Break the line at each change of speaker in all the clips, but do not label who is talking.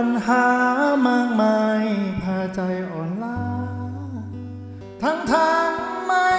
ปัญหามากมายพาใจอ่อนล้า ทั้งทางไม่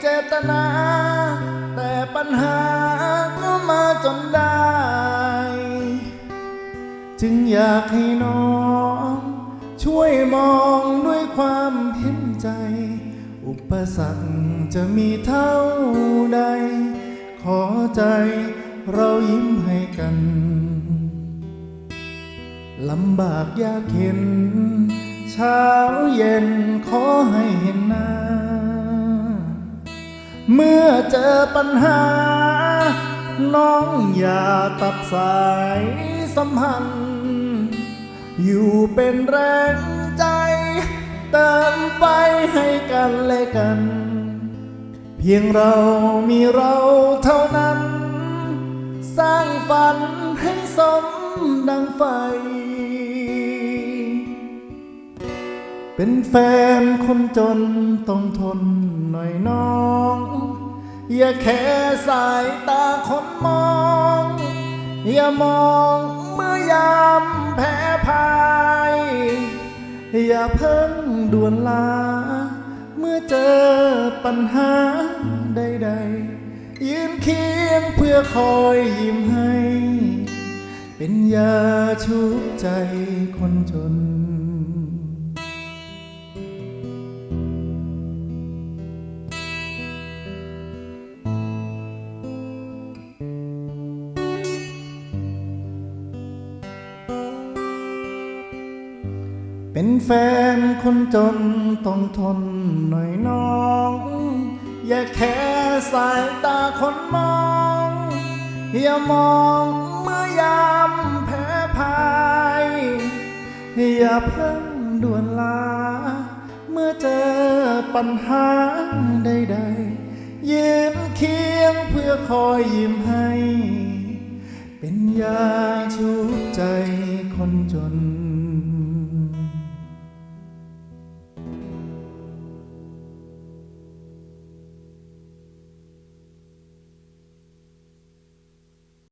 เจตนา แต่ปัญหาก็มาจนได้ จึงอยากให้น้อง ช่วยมองด้วยความเห็นใจ อุปสรรคจะมีเท่าใด ขอใจเรายิ้มให้กัน ลำบากยากเข็น เช้าเย็นขอให้เห็นหน้า เมื่อเจอปัญหา น้องอย่าตัดสายสัมพันธ์ อยู่เป็นแรงใจ เติมไฟให้กันและกัน เพียงเรามีเราเท่า ดังไฟ เป็นแฟนคนจนต้องทนหน่อยน้อง อย่าแค่สายตาคนมอง อย่ามองเมื่อยามแพ้พาย อย่าเพิ่งด่วนลา เมื่อเจอปัญหาใดๆยืนเคียงเพื่อคอยยิ้มให้ เป็นยาชุบใจคนจน เป็นแฟนคนจนต้องทนหน่อยน้อง อย่าแค่สายตาคนมอง อย่ามองเมื่อยา อย่าเพิ่งด่วนลา เมื่อเจอปัญหาใดๆยืนเคียงเพื่อคอยยิ้มให้ เป็นยาชูใจคนจน